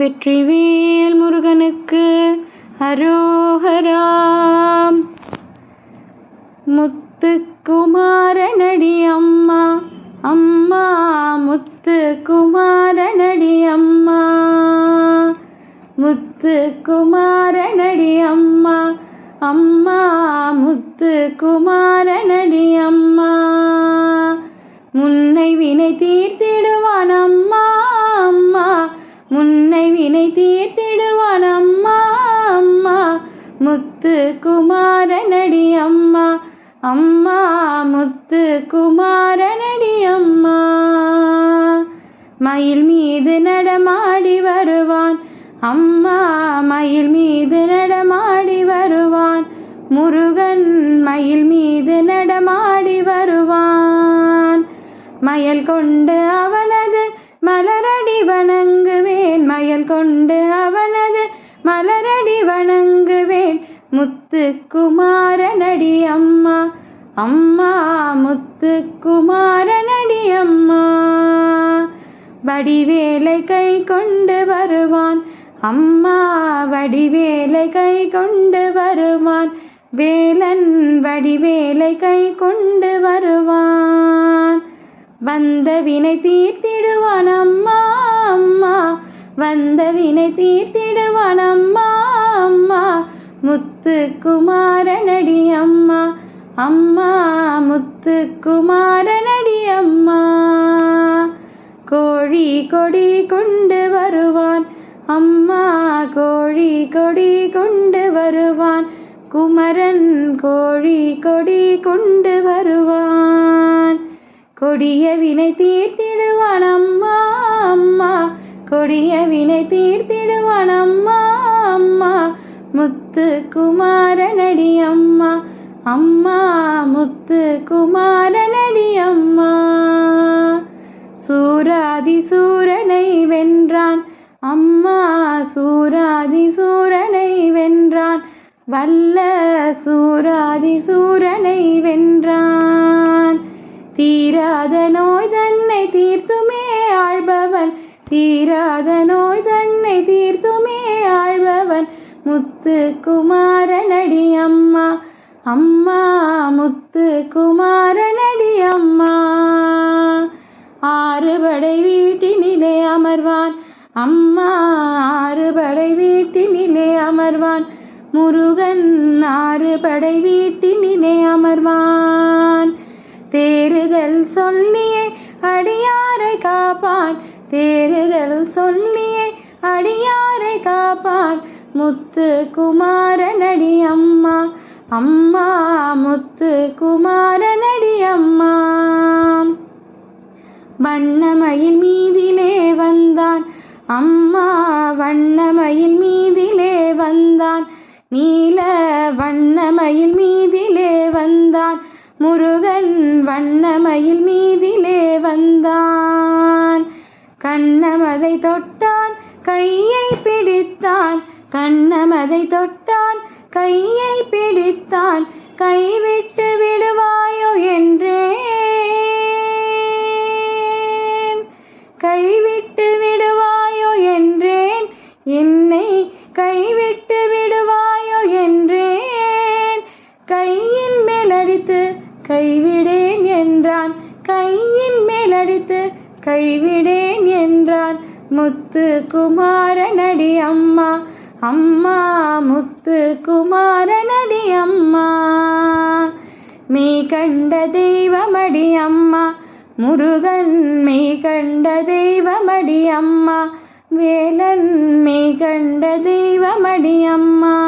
வெற்றிவேல் முருகனுக்கு அரோகராம். முத்துக்குமாரனடி அம்மா அம்மா முத்துக்குமாரனடி அம்மா முத்துக்குமாரனடி அம்மா அம்மா முத்துக்குமாரனடி அம்மா முன்னை வினை தீர்த்திடுவான் அம்மா வினை தீர்த்திடுவான் அம்மா அம்மா. முத்து குமாரனடி அம்மா அம்மா. முத்து குமாரனடி அம்மா. மயில் மீது நடமாடி வருவான் அம்மா. மயில் மீது நடமாடி வருவான் முருகன். மயில் மீது நடமாடி வருவான். மயல் கொண்டு அவனது மலரடி வணங்குவேன் மயல் கொண்டு அவனது மலரடி வணங்குவேன். முத்து குமாரனடி அம்மா அம்மா முத்து குமாரனடி அம்மா. வடிவேலை கை கொண்டு வருவான் அம்மா வடிவேலை கை கொண்டு வருவான். வேலன் வடிவேலை கை கொண்டு வருவான். வந்த வினை தீர்த்திடுவான். வந்த வினை தீர்த்திடுவான் அம்மா அம்மா. முத்து குமாரனடி அம்மா அம்மா. முத்து குமாரனடி அம்மா. கோழி கொடி கொண்டு வருவான் அம்மா. கோழி கொடி கொண்டு வருவான் குமரன் கோழி கொடி கொண்டு வருவான். கொடிய வினை தீர்த்திடுவான் அம்மா அம்மா. கொடிய வினை தீர்த்திடுவான் அம்மா அம்மா. முத்து குமாரனடி அம்மா. அம்மா முத்து குமாரனடி அம்மா சூராதி சூரனை வென்றான் அம்மா. சூராதி சூரனை வென்றான் வல்ல சூராதி சூரனை வென்றான் தீராதனோ தீராத நோய் தன்னை தீர்த்துமே ஆழ்பவன் முத்து குமாரனடி அம்மா. அம்மா முத்து குமாரனடி அம்மா. ஆறுபடை வீட்டினிலே அமர்வான். அம்மா ஆறுபடை வீட்டினிலே அமர்வான். முருகன் ஆறுபடை வீட்டினிலே அமர்வான். தேறுதல் சொல்லியே அடியாரை காப்பான். தேறுதல் சொல்லியே அடியாரை காப்பான் முத்து குமாரனடி அம்மா அம்மா முத்து குமாரனடி அம்மா. வண்ணமயில் மீதிலே வந்தான் அம்மா வண்ணமயில் மீதிலே வந்தான். நீல வண்ணமயில் மீதிலே வந்தான் முருகன் வண்ணமயில் மீதிலே வந்தான். கண்ணமதை தொட்டான் கையை பிடித்தான். கண்ணமதை தொட்டான் கையை பிடித்தான். கைவிட்டு விடுவாயோ என்றே. கைவிட்டு விடுவாயோ என்றேன் என்னை கைவிட்டு விடுவாயோ என்றேன் கையின் மேலடித்து கைவிடேன் என்றான். கையின் மேலடித்து கைவிடேன் என்றான் முத்து குமாரனடி அம்மா. அம்மா முத்து குமாரனடி அம்மா. மீ கண்ட தெய்வமடி அம்மா. முருகன் மீ கண்ட தெய்வமடி அம்மா. வேலன் மீ கண்ட தெய்வமடி அம்மா.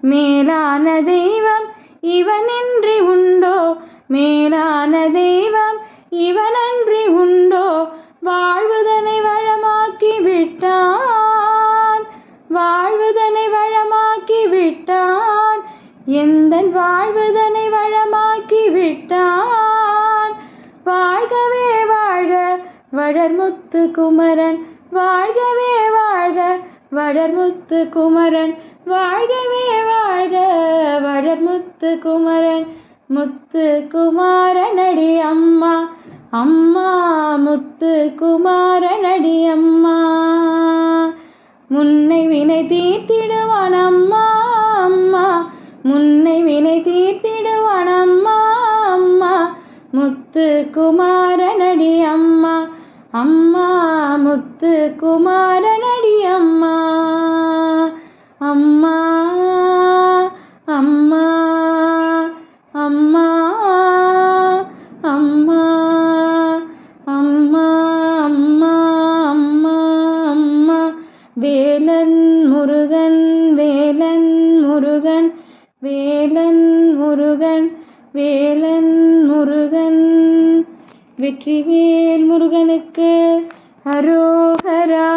மேலான தெய்வம் இவனின்றி உண்டோ? மே வாழ்வதனை வளமாக்கி விட்டான். எந்தன் வாழ்வதனை வளமாக்கி விட்டான். வாழ்கவே வாழ்க வளர்முத்து குமரன். வாழ்கவே வாழ்க வளர்முத்து குமரன். வாழ்கவே வாழ்க வளர்முத்து குமரன். முத்து குமாரனடி அம்மா அம்மா முத்து குமாரனடி அம்மா. முன்னை வினை தீர்த்திடுவான் அம்மா அம்மா. முன்னை வேலன் முருகன். வெற்றிவேல் முருகனுக்கு அரோகரா.